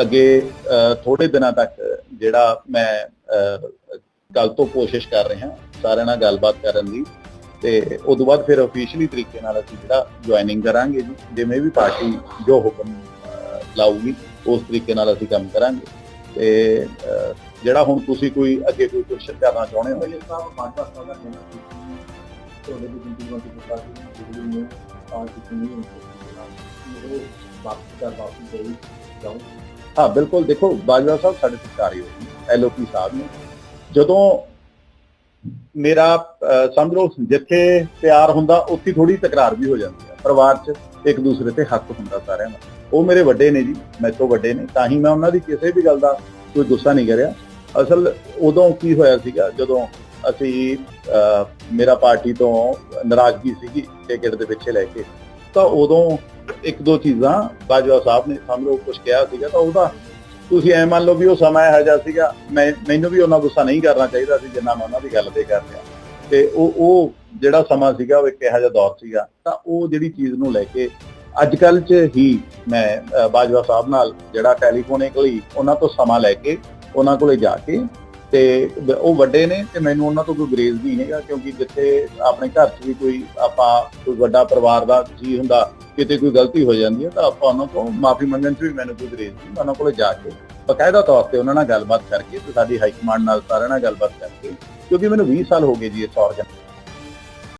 Speaker 6: ਅੱਗੇ ਥੋੜੇ ਦਿਨਾਂ ਤੱਕ ਜਿਹੜਾ ਮੈਂ ਕੱਲ ਤੋਂ ਕੋਸ਼ਿਸ਼ ਕਰ ਰਿਹਾ, ਸਾਰਿਆਂ ਨਾਲ ਗੱਲਬਾਤ ਕਰਨ ਦੀ। ਤੇ ਉਸ ਤੋਂ ਬਾਅਦ ਫਿਰ ਅਫੀਸ਼ੀਅਲੀ ਤਰੀਕੇ ਨਾਲ ਅਸੀਂ ਜਿਹੜਾ ਜੁਆਇਨਿੰਗ ਕਰਾਂਗੇ ਜੀ, ਜਿਵੇਂ ਵੀ ਪਾਰਟੀ ਜੋ ਹੁਕਮ ਲਾਊਗੀ, ਉਸ ਤਰੀਕੇ ਨਾਲ ਅਸੀਂ ਕੰਮ ਕਰਾਂਗੇ। ਤੇ ਜਿਹੜਾ ਹੁਣ ਤੁਸੀਂ ਕੋਈ ਅੱਗੇ ਕੋਈ ਕੁਐਸਚਨ ਕਰਨਾ ਚਾਹੁੰਦੇ ਹੋ? ਜੀ ਸਾਹਿਬ ਪਾਂਚਾ ਸਾਲ ਦਾ ਕਹਿਣਾ ਸੀ। ਤੁਹਾਡੇ ਦੀ ਜ਼ਿੰਦਗੀ ਵਿੱਚ ਪਾਰਟੀ ਦੀ ਜਿਹੜੀ ਨੂੰ ਪਾਰਟੀ ਨਹੀਂ ਹੁੰਦੀ ਉਹ ਵਾਪਸ ਕਰ ਵਾਪਸ ਗਈ ਜਾਊ ਹਾਂ ਬਿਲਕੁਲ। ਦੇਖੋ ਬਾਜਵਾ ਸਾਹਿਬ ਸਾਡੇ ਸਰਕਾਰੀ ਐਲਓਪੀ ਸਾਹਿਬ ਨੇ। ਜਦੋਂ ਮੇਰਾ ਸਮਝ ਲਓ ਜਿੱਥੇ ਪਿਆਰ ਹੁੰਦਾ ਉੱਥੇ ਥੋੜੀ ਤਕਰਾਰ ਵੀ ਹੋ ਜਾਂਦੀ ਹੈ। ਪਰਿਵਾਰ 'ਚ ਇੱਕ ਦੂਸਰੇ ਤੇ ਹੱਕ ਹੁੰਦਾ ਸਾਰਿਆਂ ਦਾ। ਉਹ ਮੇਰੇ ਵੱਡੇ ਨੇ ਜੀ ਮੇਰੇ ਤੋਂ ਵੱਡੇ ਨੇ। ਤਾਂ ਹੀ ਮੈਂ ਉਹਨਾਂ ਦੀ ਕਿਸੇ ਵੀ ਗੱਲ ਦਾ ਕੋਈ ਗੁੱਸਾ ਨਹੀਂ ਕਰਿਆ। ਅਸਲ ਉਦੋਂ ਕੀ ਹੋਇਆ ਸੀਗਾ ਜਦੋਂ ਅਸੀਂ ਅਹ, ਮੇਰਾ ਪਾਰਟੀ ਤੋਂ ਨਾਰਾਜ਼ਗੀ ਸੀਗੀ ਟਿਕਟ ਦੇ ਪਿੱਛੇ ਲੈ ਕੇ। ਤਾਂ ਉਦੋਂ ਇੱਕ ਦੋ ਚੀਜ਼ਾਂ ਬਾਜਵਾ ਸਾਹਿਬ ਨੇ ਸਮਝ ਕੁਝ ਕਿਹਾ ਸੀਗਾ, ਤਾਂ ਉਹਦਾ ਤੁਸੀਂ ਐ ਮੰਨ ਲਓ ਵੀ ਉਹ ਸਮਾਂ ਇਹੋ ਜਿਹਾ ਸੀਗਾ, ਮੈਂ, ਮੈਨੂੰ ਵੀ ਉਹਨਾਂ ਗੁੱਸਾ ਨਹੀਂ ਕਰਨਾ ਚਾਹੀਦਾ ਸੀ ਜਿੰਨਾ ਮੈਂ ਉਹਨਾਂ ਦੀ ਗੱਲ ਤੇ ਕਰ ਰਿਹਾ। ਤੇ ਉਹ ਉਹ ਜਿਹੜਾ ਸਮਾਂ ਸੀਗਾ, ਉਹ ਇੱਕ ਇਹੋ ਜਿਹਾ ਦੌਰ ਸੀਗਾ, ਤਾਂ ਉਹ ਜਿਹੜੀ ਚੀਜ਼ ਨੂੰ ਲੈ ਕੇ ਅੱਜ ਕੱਲ 'ਚ ਹੀ ਮੈਂ ਬਾਜਵਾ ਸਾਹਿਬ ਨਾਲ ਜਿਹੜਾ ਟੈਲੀਫੋਨਿਕਲੀ ਉਹਨਾਂ ਤੋਂ ਸਮਾਂ ਲੈ ਕੇ ਉਹਨਾਂ ਕੋਲੇ ਜਾ ਕੇ ਤੇ ਉਹ ਵੱਡੇ ਨੇ ਤੇ ਮੈਨੂੰ ਉਹਨਾਂ ਤੋਂ ਕੋਈ ਗਰੇਜ਼ ਨਹੀਂ ਹੈਗਾ, ਕਿਉਂਕਿ ਜਿੱਥੇ ਆਪਣੇ ਘਰ 'ਚ ਵੀ ਕੋਈ ਆਪਾਂ ਕੋਈ ਵੱਡਾ ਪਰਿਵਾਰ ਦਾ ਜੀ ਹੁੰਦਾ, ਕਿਤੇ ਕੋਈ ਗਲਤੀ ਹੋ ਜਾਂਦੀ ਹੈ, ਤਾਂ ਆਪਾਂ ਉਹਨਾਂ ਤੋਂ ਮਾਫੀ ਮੰਗਣ 'ਚ ਵੀ ਮੈਨੂੰ ਕੋਈ ਗਰੇਜ਼ ਨਹੀਂ ਮੈਂ ਉਹਨਾਂ ਕੋਲੇ ਜਾ ਕੇ ਬਕਾਇਦਾ ਤੌਰ ਤੇ ਉਹਨਾਂ ਨਾਲ ਗੱਲਬਾਤ ਕਰਕੇ ਤੇ ਸਾਡੀ ਹਾਈ ਕਮਾਂਡ ਨਾਲ ਸਾਰਿਆਂ ਨਾਲ ਗੱਲਬਾਤ ਕਰਕੇ, ਕਿਉਂਕਿ ਮੈਨੂੰ 20 ਸਾਲ ਹੋ ਗਏ ਜੀ ਇਸ ਆਰਗਨ